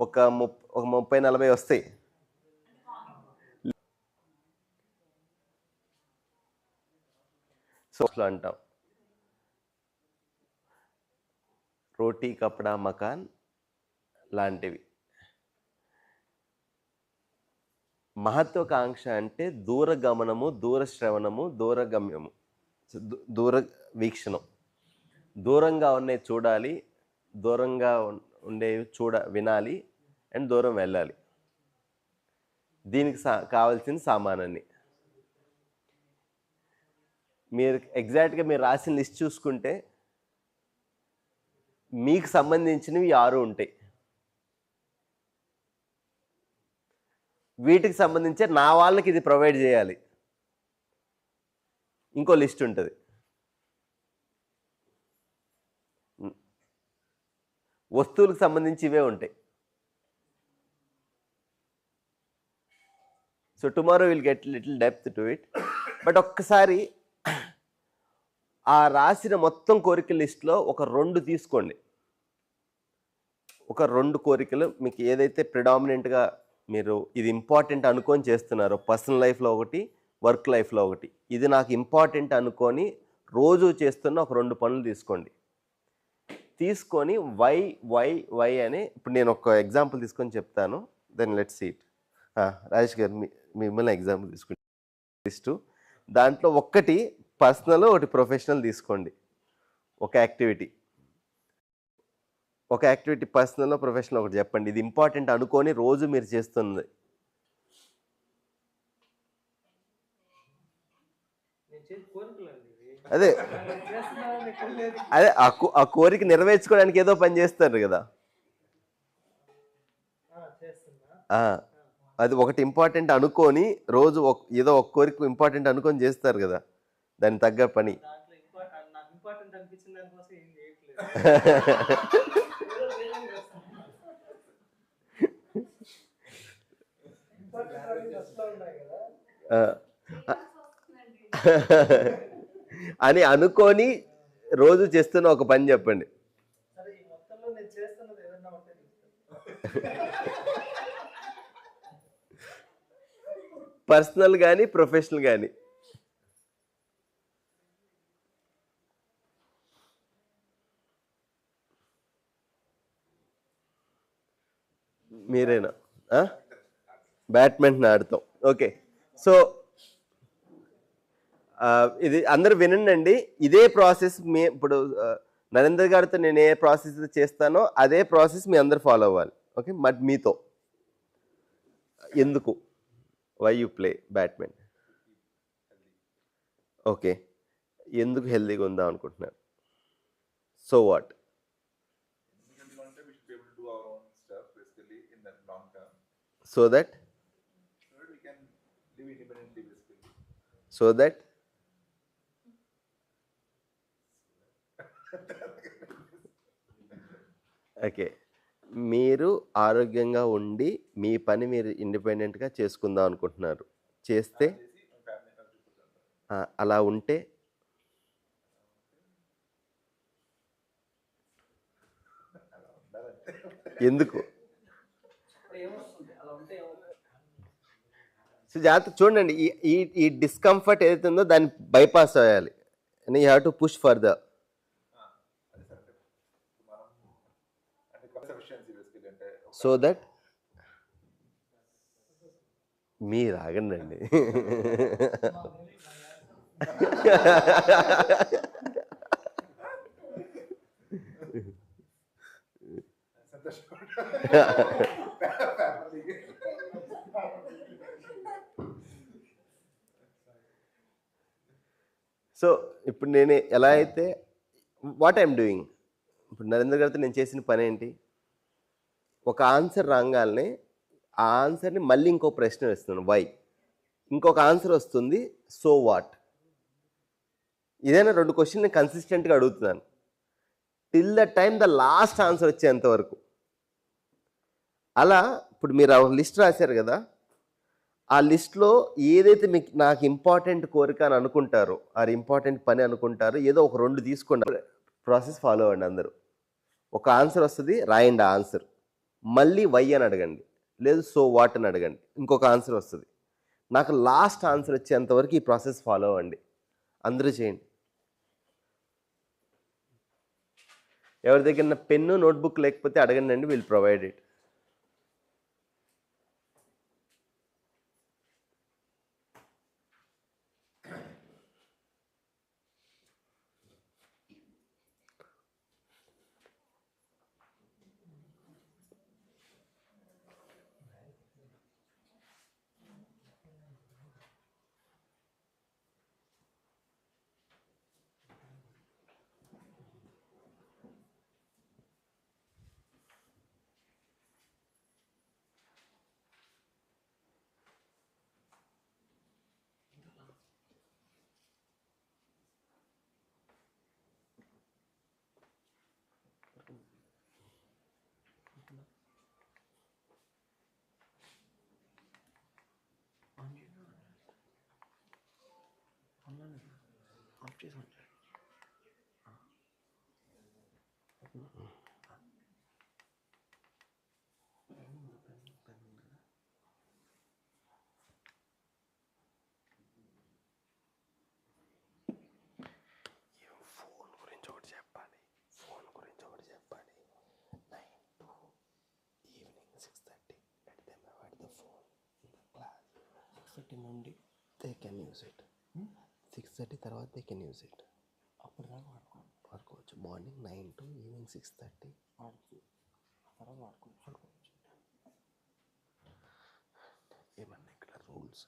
ఒక ముప్ ఒక ముప్పై నలభై వస్తాయి సోస్లో అంటాం. రోటీ కపడా మకాన్ లాంటివి. మహత్వాకాంక్ష అంటే దూరగమనము దూరశ్రవణము దూర శ్రవణము దూర దూర వీక్షణం. దూరంగా ఉన్నవి చూడాలి దూరంగా ఉండేవి చూడ వినాలి అండ్ దూరం వెళ్ళాలి. దీనికి సా కావాల్సిన సామానాన్ని. మీరు ఎగ్జాక్ట్గా మీరు రాసిన లిస్ట్ చూసుకుంటే మీకు సంబంధించినవి ఆరు ఉంటాయి. వీటికి సంబంధించి నా వాళ్ళకి ఇది ప్రొవైడ్ చేయాలి. ఇంకో లిస్ట్ ఉంటుంది. వస్తువులకు సంబంధించి ఇవే ఉంటాయి. So tomorrow will get little depth to it but ఒక్కసారి ఆ రాసిన మొత్తం కోరిక లిస్ట్లో ఒక రెండు తీసుకోండి. ఒక రెండు కోరికలు మీకు ఏదైతే ప్రిడామినెంట్గా మీరు ఇది ఇంపార్టెంట్ అనుకొని చేస్తున్నారో పర్సనల్ లైఫ్లో ఒకటి వర్క్ లైఫ్లో ఒకటి ఇది నాకు ఇంపార్టెంట్ అనుకొని రోజు చేస్తున్న ఒక రెండు పనులు తీసుకోండి. తీసుకొని వై వై వై అని ఇప్పుడు నేను ఒక ఎగ్జాంపుల్ తీసుకొని చెప్తాను. దెన్ లెట్ సీట్ రాజేష్ గారు మీ మిమ్మల్ని ఎగ్జాంపుల్ తీసుకుంటే. లిస్టు. దాంట్లో ఒక్కటి పర్సనల్ ఒకటి ప్రొఫెషనల్ తీసుకోండి. ఒక యాక్టివిటీ. ఒక యాక్టివిటీ పర్సనల్ ప్రొఫెషనల్ ఒకటి చెప్పండి. ఇది ఇంపార్టెంట్ అనుకొని రోజు మీరు చేస్తుంది. అదే. అదే ఆ కో- ఆ కోరిక నెరవేర్చుకోవడానికి ఏదో పని చేస్తారు కదా. అది ఒకటి ఇంపార్టెంట్ అనుకొని రోజు ఏదో ఒక కోరిక ఇంపార్టెంట్ అనుకొని చేస్తారు కదా దానికి తగ్గ పని. అని అనుకొని రోజు చేస్తున్న ఒక పని చెప్పండి సరే ఈ మొత్తంలో నేను చేస్తున్నది ఏదన్నా ఉంటే చెప్తాను. పర్సనల్ కానీ ప్రొఫెషనల్ కానీ మీరేనా? బ్యాడ్మింటన్ ఆడతాం. ఓకే. సో ఇది అందరు వినండి ఇదే ప్రాసెస్ మీ ఇప్పుడు నరేందర్ గారితో నేను ఏ ప్రాసెస్ చేస్తానో అదే ప్రాసెస్ మీ అందరు ఫాలో అవ్వాలి. ఓకే? బట్ మీతో. ఎందుకు? Why you play badminton okay ఎందుకు హెల్తీగా ఉందాం అనుకుంటున్నారు సో వాట్ ఎందుకంటే we should be able to do our own stuff basically in the long term. So that So that we can live independently basically. So that okay మీరు ఆరోగ్యంగా ఉండి మీ పని మీరు ఇండిపెండెంట్గా చేసుకుందాం అనుకుంటున్నారు. చేస్తే అలా ఉంటే ఎందుకు? సో జాగ్రత్త చూడండి ఈ ఈ ఈ డిస్కంఫర్ట్ ఏదైతే ఉందో దాన్ని bypass అయ్యాలి you have to push further the సరే మనం అంటే కన్సఫిషియన్సీ బేసికలీ అంటే ఒక సో దట్ మీరు ఆగండి సో ఇప్పుడు నేను ఎలా అయితే వాట్ ఐఎమ్ డూయింగ్ ఇప్పుడు నరేంద్ర గారితో నేను చేసిన పని ఏంటి ఒక ఆన్సర్ రాగానే ఆ ఆన్సర్ని మళ్ళీ ఇంకో ప్రశ్న వేస్తున్నాను. వై? ఇంకొక ఆన్సర్ వస్తుంది సో వాట్? ఇదైనా రెండు క్వశ్చన్ నేను కన్సిస్టెంట్గా అడుగుతున్నాను. Till the time the last answer వచ్చేంత వరకు. అలా ఇప్పుడు మీరు ఆ లిస్ట్ రాశారు కదా ఆ లిస్ట్లో ఏదైతే మీకు నాకు ఇంపార్టెంట్ కోరిక అని అనుకుంటారో ఆ ఇంపార్టెంట్ పని అనుకుంటారో ఏదో ఒక రెండు తీసుకోండి. ప్రాసెస్ ఫాలో అవ్వండి అందరూ. ఒక ఆన్సర్ వస్తుంది రాయండి ఆన్సర్. మళ్ళీ వై అని అడగండి. లేదు సో వాట్ అని అడగండి. ఇంకొక ఆన్సర్ వస్తుంది. నాకు లాస్ట్ ఆన్సర్ వచ్చేంతవరకు ఈ ప్రాసెస్ ఫాలో అవ్వండి. అందరూ చేయండి. ఎవరి దగ్గర పెన్ను నోట్బుక్ లేకపోతే అడగండి అండి వీల్ ప్రొవైడ్ ఇట్. చేసి ఉంటాడు ఫోన్ గురించి ఒకటి చెప్పాలి ఫోన్ గురించి ఒకటి చెప్పాలి nine to evening six thirty let them avoid the phone in the class six thirty నుండి they can use it six thirty తర్వాత దే కెన్ యూస్ ఇట్ అప్పుడు దాకా వాడుకో వాడుకోవచ్చు. Morning nine to evening six thirty వాడుకో. తర్వాత వాడుకోవచ్చు. వాడుకోవచ్చు. ఏమన్నా ఇక్కడ రూల్స్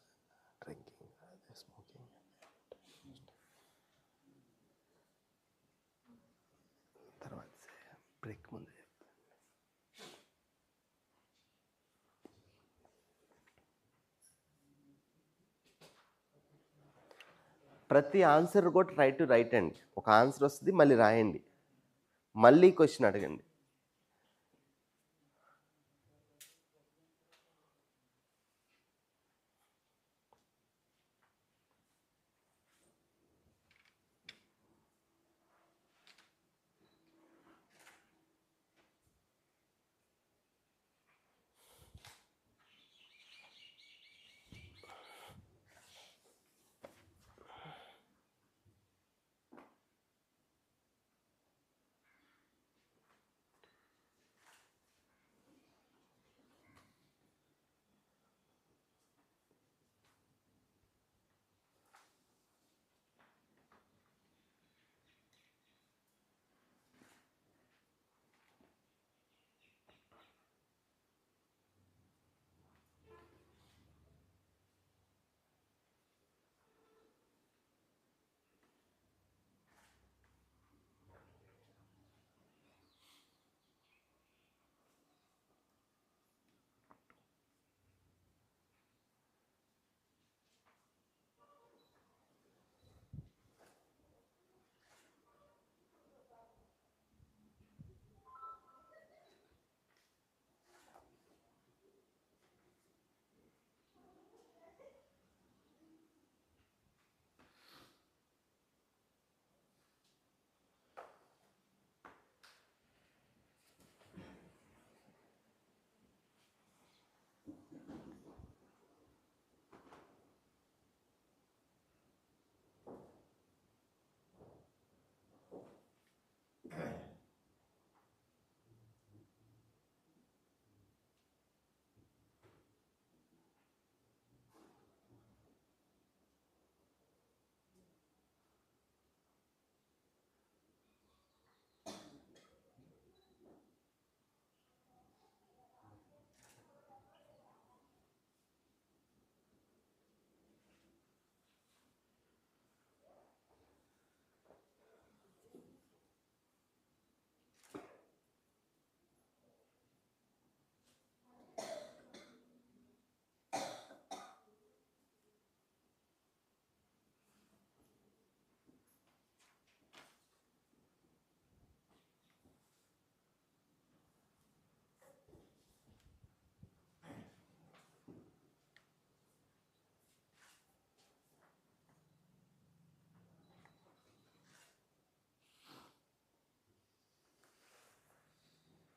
డ్రింకింగ్ స్మోకింగ్ తర్వాత బ్రేక్ ముందు చెప్తాను ప్రతి ఆన్సర్ కూడా ట్రై టు రైట్ అండి. ఒక ఆన్సర్ వస్తుంది మళ్ళీ రాయండి. మళ్ళీ క్వశ్చన్ అడగండి.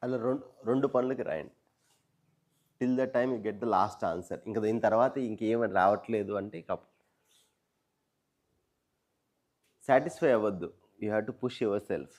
అలా రెండు రెండు పనులకి రాయండి. Till the time you get the last answer ఇంకా దీని తర్వాత ఇంకేమీ రావట్లేదు అంటే ఇక సాటిస్ఫై అవ్వద్దు. You have to push yourself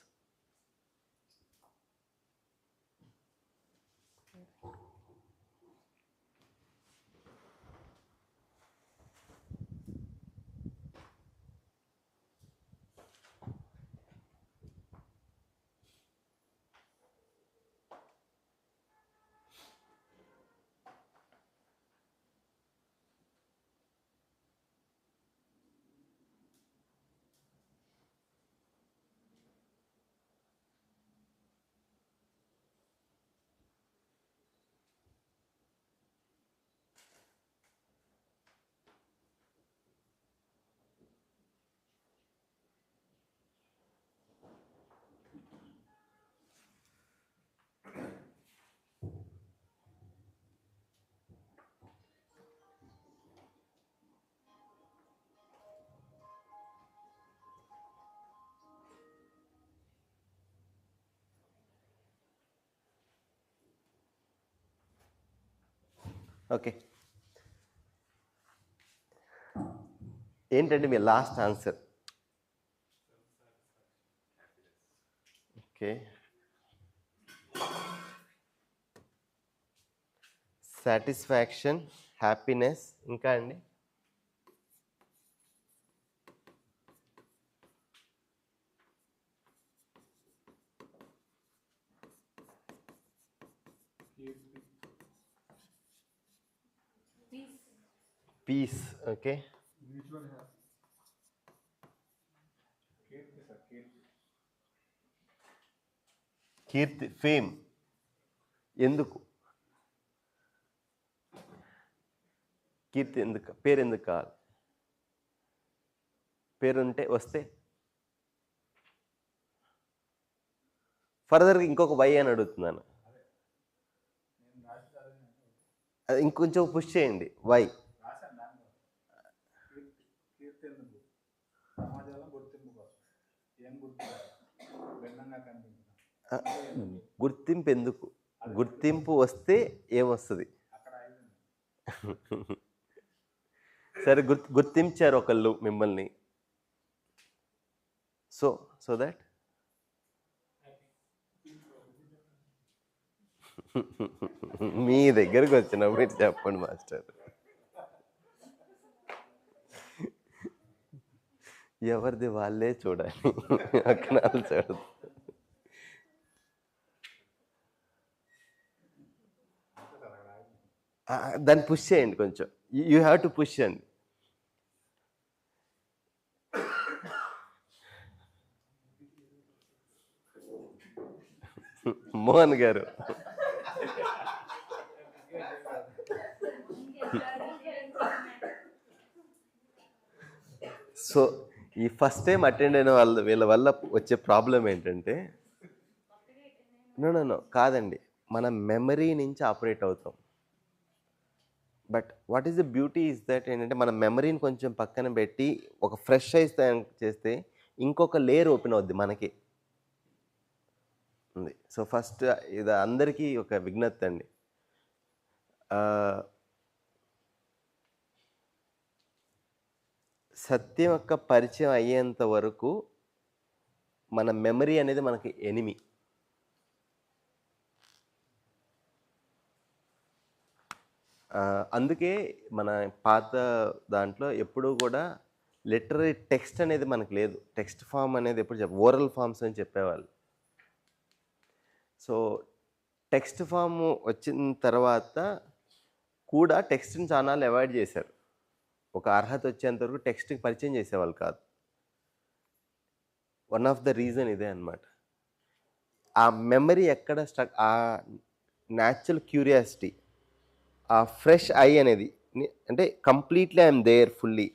okay. ఏంటంటే మీ last answer? Okay. Satisfaction happiness ఇంకా అండి? Peace okay. కీర్తి ఫేమ్. ఎందుకు? కీర్తి ఎందుకు? పేరు ఎందుకు కావాలి? పేరు ఉంటే వస్తే? ఫర్దర్గా ఇంకొక వై అని అడుగుతున్నాను. అది ఇంకొంచెం పుష్ చేయండి. వై రాశాను దాంట్లో కీర్తి కీర్తి ఎందుకు సమాజంలో గుర్తింపు కోసం ఏం గుర్తింపు భిన్నంగా కనిపించడం గుర్తింపు ఎందుకు గుర్తింపు వస్తే ఏమొస్తుంది? సరే గుర్తు గుర్తించారు ఒకళ్ళు మిమ్మల్ని. సో సో దాట్ మీ దగ్గరకు వచ్చినప్పుడు మీరు చెప్పండి మాస్టర్. ఎవరిది వాళ్ళే చూడాలి. అక్కడ చూడదు దాన్ని పుష్ చేయండి కొంచెం. యూ హ్యావ్ టు పుష్ అండి మోహన్ గారు. సో ఈ ఫస్ట్ టైం అటెండ్ అయిన వాళ్ళ వీళ్ళ వల్ల వచ్చే ప్రాబ్లం ఏంటంటే నో నో కాదండి. మన మెమరీ నుంచి ఆపరేట్ అవుతాం. But what is the beauty is that ఏంటంటే మన మెమరీని కొంచెం పక్కన పెట్టి ఒక ఫ్రెష్ ఐస్ చేస్తే ఇంకొక లేయర్ ఓపెన్ అవుద్ది మనకి. ఉంది. సో ఫస్ట్ ఇది అందరికీ ఒక విజ్ఞప్తి అండి. సత్యం యొక్క పరిచయం అయ్యేంత వరకు మన మెమరీ అనేది మనకి ఎనిమి. అందుకే మన పాత దాంట్లో ఎప్పుడూ కూడా లిటరీ టెక్స్ట్ అనేది మనకు లేదు. టెక్స్ట్ ఫామ్ అనేది ఎప్పుడు చెప్ప ఓరల్ ఫామ్స్ అని చెప్పేవాళ్ళు. సో టెక్స్ట్ ఫామ్ వచ్చిన తర్వాత కూడా టెక్స్ట్ని చాలా అవాయిడ్ చేశారు. ఒక అర్హత వచ్చేంత వరకు టెక్స్ట్కి పరిచయం చేసేవాళ్ళు కాదు. వన్ ఆఫ్ ద రీజన్ ఇదే అన్నమాట. ఆ మెమరీ ఎక్కడ స్ట్రక్ ఆ న్యాచురల్ క్యూరియాసిటీ ఆ ఫ్రెష్ ఐ అనేది అంటే కంప్లీట్లీ ఐఎమ్ దేర్ ఫుల్లీ.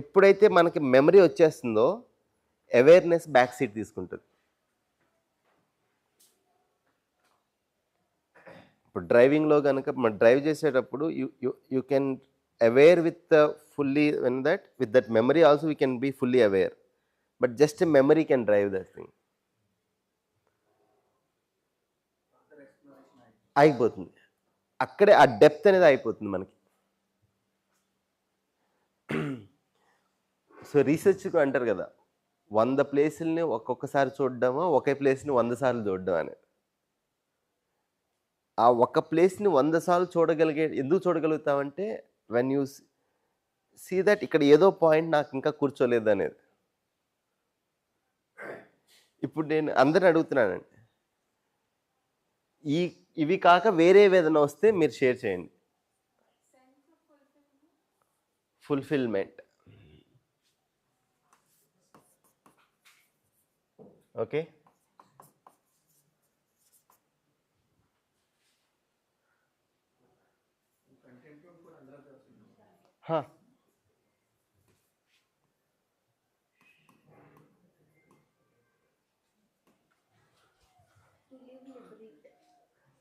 ఎప్పుడైతే మనకి మెమరీ వచ్చేస్తుందో అవేర్నెస్ బ్యాక్ సీట్ తీసుకుంటుంది. ఇప్పుడు డ్రైవింగ్లో కనుక మనం డ్రైవ్ చేసేటప్పుడు you you you can aware with fully when that with that memory also we can be fully aware. But just memory can drive that thing. ఆగిపోతుంది అక్కడే ఆ డెప్త్ అనేది అయిపోతుంది మనకి. సో రీసెర్చ్ అంటారు కదా వంద ప్లేసుల్ని ఒక్కొక్కసారి చూడడమా ఒకే ప్లేస్ని వంద సార్లు చూడడం అనేది ఆ ఒక ప్లేస్ని వంద సార్లు చూడగలిగే ఎందుకు చూడగలుగుతామంటే వెన్ యూ సీ దట్ ఇక్కడ ఏదో పాయింట్ నాకు ఇంకా కూర్చోలేదు అనేది. ఇప్పుడు నేను అందరిని అడుగుతున్నానండి ఈ ఇవి కాక వేరే ఏదైనా వస్తే మీరు షేర్ చేయండి. ఫుల్ఫిల్మెంట్ ఓకే హా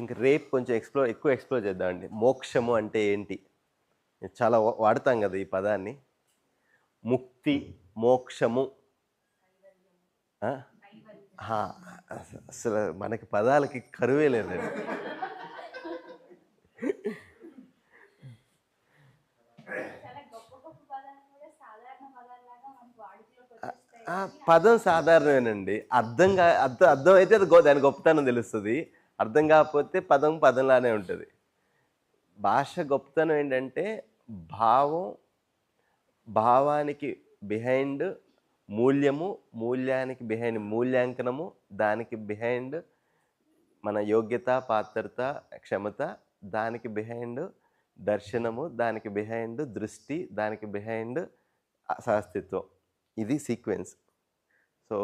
థింక్ రేపు కొంచెం ఎక్స్ప్లోర్ ఎక్కువ ఎక్స్ప్లోర్ చేద్దామండి. మోక్షము అంటే ఏంటి? చాలా వాడతాం కదా ఈ పదాన్ని. ముక్తి మోక్షము. అసలు మనకి పదాలకి కరువే లేదండి. పదం సాధారణమేనండి. అర్థం కా అర్థం అర్థం అయితే అది గో- దాని గొప్పతనం తెలుస్తుంది. అర్థం కాకపోతే పదం పదంలానే ఉంటుంది. భాష గొప్పతనం ఏంటంటే భావం భావానికి బిహైండ్ మూల్యము మూల్యానికి బిహైండ్ మూల్యాంకనము దానికి బిహైండ్ మన యోగ్యత పాత్రత క్షమత దానికి బిహైండ్ దర్శనము దానికి బిహైండ్ దృష్టి దానికి బిహైండ్ సహస్తిత్వం. ఇది సీక్వెన్స్ సో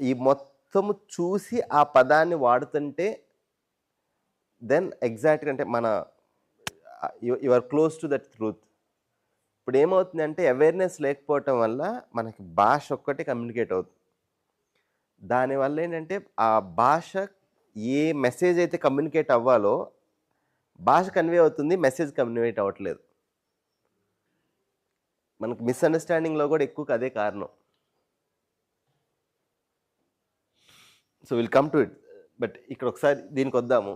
ఈ మొత్తం అర్థము చూసి ఆ పదాన్ని వాడుతుంటే దెన్ ఎగ్జాక్ట్గా అంటే మన you are close to that truth ఇప్పుడు ఏమవుతుందంటే అవేర్నెస్ లేకపోవటం వల్ల మనకి భాష ఒక్కటే కమ్యూనికేట్ అవుతుంది. దానివల్ల ఏంటంటే ఆ భాష ఏ మెసేజ్ అయితే కమ్యూనికేట్ అవ్వాలో భాష కన్వే అవుతుంది మెసేజ్ కమ్యూనికేట్ అవ్వట్లేదు. మనకు మిస్అండర్స్టాండింగ్లో కూడా ఎక్కువ అదే కారణం. So will come to it but ఇక్కడ ఒకసారి దీనికి వద్దాము.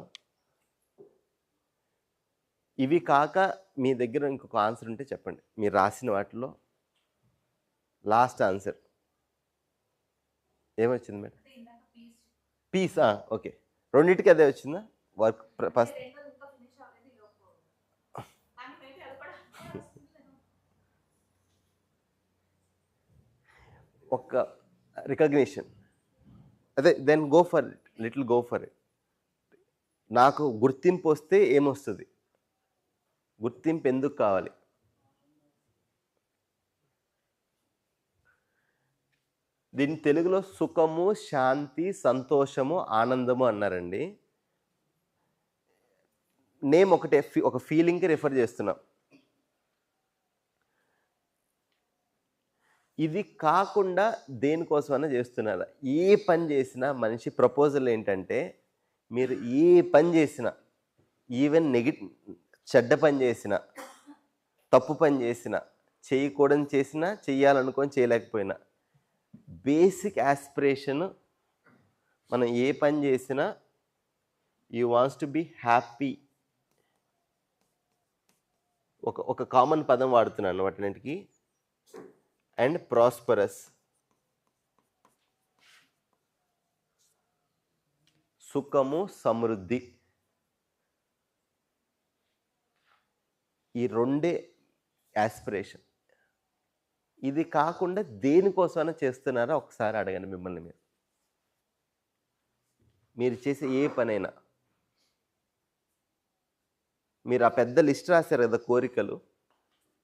ఇవి కాక మీ దగ్గర ఇంకొక ఆన్సర్ ఉంటే చెప్పండి. మీరు రాసిన వాటిలో లాస్ట్ ఆన్సర్ ఏమొచ్చింది మేడం? పీస్ ఓకే రెండింటికి అదే వచ్చిందా? Work first. ఒక రికగ్నిషన్ అదే then go for it little go for it నాకు గుర్తింపు వస్తే ఏమొస్తుంది? గుర్తింపు ఎందుకు కావాలి? దీని తెలుగులో సుఖము శాంతి సంతోషము ఆనందము అన్నారండి. నేమ్ ఒకటే ఫీ- ఒక ఫీలింగ్కి రిఫర్ చేస్తున్నాం. ఇది కాకుండా దేనికోసమైనా చేస్తున్నారా. ఏ పని చేసినా మనిషి ప్రపోజల్ ఏంటంటే మీరు ఏ పని చేసినా ఈవెన్ నెగిటివ్ చెడ్డ పని చేసినా తప్పు పని చేసినా చేయకూడని చేసినా చేయాలనుకొని చేయలేకపోయినా బేసిక్ యాస్పిరేషన్ మనం ఏ పని చేసినా you wants to be happy. ఒక ఒక కామన్ పదం వాడుతున్నాను వాటిన్నిటికి. And prosperous. సుఖము సమృద్ధి. ఈ రెండే యాస్పిరేషన్ ఇది కాకుండా దేనికోసమైనా చేస్తున్నారా? ఒకసారి అడగండి మిమ్మల్ని మీరు. మీరు చేసే ఏ పనైనా. మీరు ఆ పెద్ద లిస్ట్ రాశారు కదా కోరికలు.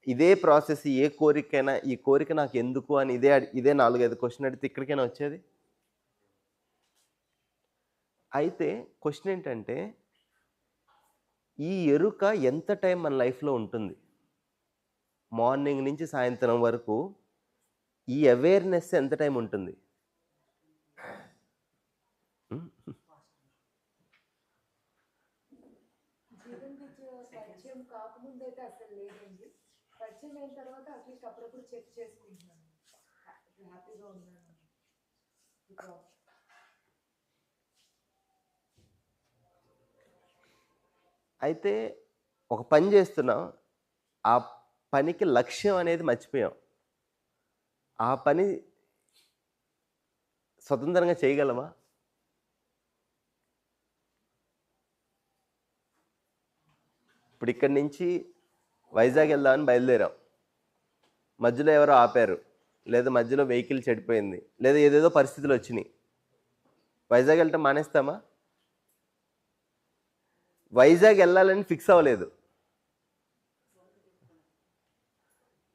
ఇదే ప్రాసెస్ ఏ కోరికైనా ఈ కోరిక నాకు ఎందుకు అని ఇదే ఇదే నాలుగైదు క్వశ్చన్ అడిగితే ఇక్కడికైనా వచ్చేది? అయితే క్వశ్చన్ ఏంటంటే ఈ ఎరుక ఎంత టైం మన లైఫ్లో ఉంటుంది? మార్నింగ్ నుంచి సాయంత్రం వరకు ఈ అవేర్నెస్ ఎంత టైం ఉంటుంది? పరిచయం అయిన తర్వాత అట్లీస్ట్ అప్పుడప్పుడు చెక్ చేసుకుంటున్నాను. హ్యాపీగా ఉన్నాను. అయితే ఒక పని చేస్తున్నాం. ఆ పనికి లక్ష్యం అనేది మర్చిపోయాం. ఆ పని స్వతంత్రంగా చేయగలమా? ఇప్పుడు ఇక్కడి నుంచి వైజాగ్ వెళ్దామని బయలుదేరాం. మధ్యలో ఎవరో ఆపారు. లేదా మధ్యలో వెహికల్ చెడిపోయింది. లేదా ఏదేదో పరిస్థితులు వచ్చినాయి. వైజాగ్ వెళ్ళటం మానేస్తామా? వైజాగ్ వెళ్ళాలని ఫిక్స్ అవ్వలేదు.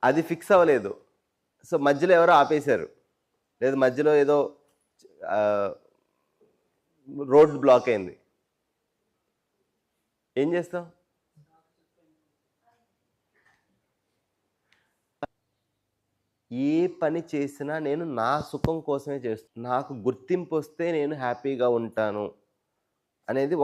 అది ఫిక్స్ అవ్వలేదు. సో మధ్యలో ఎవరో ఆపేశారు. లేదు మధ్యలో ఏదో రోడ్ బ్లాక్ అయింది. ఏం చేస్తాం? ఏ పని చేసినా నేను నా సుఖం కోసమే చేస్తాను నాకు గుర్తింపు వస్తే నేను హ్యాపీగా ఉంటాను. అనేది